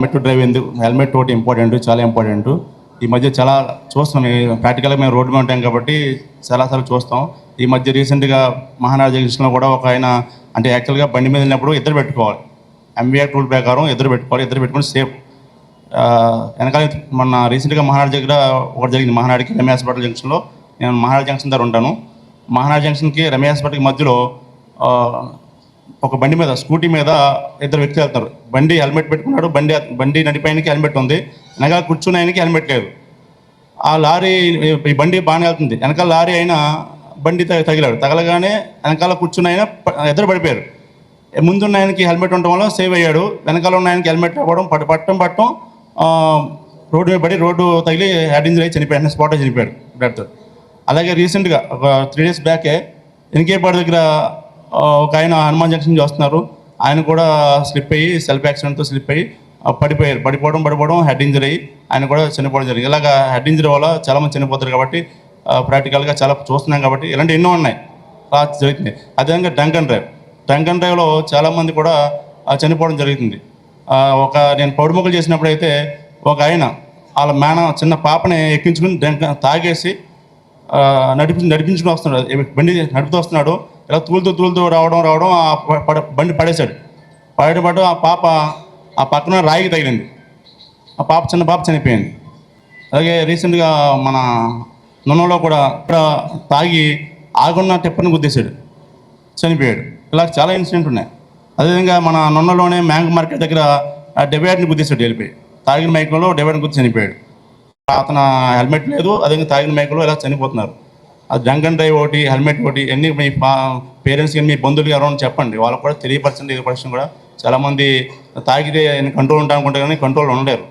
Helmet drive ఎందుకు? Helmet ఒకటి important చాలా ఇంపార్టెంట్. ఈ మధ్య చాలా చూస్తున్నాం ప్రాక్టికల్గా మేము రోడ్డు మీద ఉంటాం కాబట్టి చాలాసార్లు చూస్తాం. ఈ మధ్య రీసెంట్గా మహారాజా జంక్షన్లో కూడా ఒక ఆయన అంటే యాక్చువల్గా బండి మీద వెళ్ళినప్పుడు ఇద్దరు పెట్టుకోవాలి. ఎంబీఆర్ రూల్ ప్రకారం ఇద్దరు పెట్టుకోవాలి ఇద్దరు పెట్టుకుని సేఫ్ వెనకాల మొన్న రీసెంట్గా మహానాడు దగ్గర ఒకటి జరిగింది మహానాడికి రమ్య హాస్పిటల్ జంక్షన్లో. నేను మహానాడు జంక్షన్ దగ్గర ఉంటాను. మహానాడు జంక్షన్కి రమ్య హాస్పిటల్కి మధ్యలో ఒక బండి మీద స్కూటీ మీద ఇద్దరు వ్యక్తులు వెళ్తారు. బండి హెల్మెట్ పెట్టుకున్నాడు. బండి బండి నడిపైనకి హెల్మెట్ ఉంది. వెనకాల కూర్చుని ఆయనకి హెల్మెట్ లేదు. ఆ లారీ ఈ బండి బాగానే వెళ్తుంది. వెనకాల లారీ అయినా బండి తగిలాడు. తగలగానే వెనకాల కూర్చుని ఆయన ప- ఇద్దరు పడిపోయారు. ముందున్న ఆయనకి హెల్మెట్ ఉండటం వల్ల సేవ్ అయ్యాడు. వెనకాల ఉన్న ఆయనకి హెల్మెట్ అవ్వడం పట్ట పట్టడం పట్టడం రోడ్డు మీద పడి రోడ్డు తగిలి హెడ్ ఇంజరీ అయి చనిపోయాడు స్పాట్లో చనిపోయాడు. బ్లడ్తో అలాగే రీసెంట్గా ఒక త్రీ డేస్ బ్యాకే ఎన్కేపాడు దగ్గర ఒక ఆయన హనుమాన్ జంక్షన్ చూస్తున్నారు ఆయన కూడా స్లిప్ అయ్యి సెల్ఫ్ యాక్సిడెంట్తో స్లిప్ అయ్యి పడిపోయారు. పడిపోవడం పడిపోవడం హెడ్ ఇంజరీ అయ్యి ఆయన కూడా చనిపోవడం జరిగింది. ఇలాగ హెడ్ ఇంజరీ వల్ల చాలామంది చనిపోతారు కాబట్టి ప్రాక్టికల్గా చాలా చూస్తున్నాం కాబట్టి ఇలాంటి ఎన్నో ఉన్నాయి. అలా జరుగుతుంది అదేవిధంగా డంకన్ డ్రైవ్ డంకన్ డ్రైవ్లో చాలామంది కూడా చనిపోవడం జరుగుతుంది. ఒక నేను పౌడుముక్కలు చేసినప్పుడు అయితే ఒక ఆయన వాళ్ళ మేన చిన్న పాపని ఎక్కించుకుని డ్రంక్ తాగేసి నడిపి నడిపించుకుని వస్తున్నాడు. బండి నడుపుతూ వస్తున్నాడు. ఇలా తూలుతూ తూలుతూ రావడం రావడం ఆ బండి పడేశాడు. పడేటప్పుడు ఆ పాప ఆ పక్కన రాయికి తగిలింది. ఆ పాప చిన్న పాప చనిపోయింది. అలాగే రీసెంట్గా మన నున్నలో కూడా ఇక్కడ తాగి ఆగున్న టెప్పని గుద్దేశాడు. చనిపోయాడు. ఇలా చాలా ఇన్సిడెంట్ ఉన్నాయి. అదేవిధంగా మన నొన్నలోనే మ్యాంగ్ మార్కెట్ దగ్గర ఆ గుద్దేశాడు వెళ్ళిపోయి తాగిన మైకంలో డివైడర్ని గుద్ది చనిపోయాడు. అతను హెల్మెట్ లేదు అదేవిధంగా తాగిన మైకంలో ఇలా చనిపోతున్నారు. జంగన్ అండ్ డ్రైవ్ ఒకటి హెల్మెట్ ఒకటి ఎన్ని మీ పేరెంట్స్ కానీ మీ బంధువులు ఎవరైనా చెప్పండి. వాళ్ళకు కూడా తెలియపరచండి ఇది పరిస్థితి కూడా చాలామంది తాగితే కంట్రోల్ ఉంటా అనుకుంటారు కానీ కంట్రోల్ ఉండలేరు.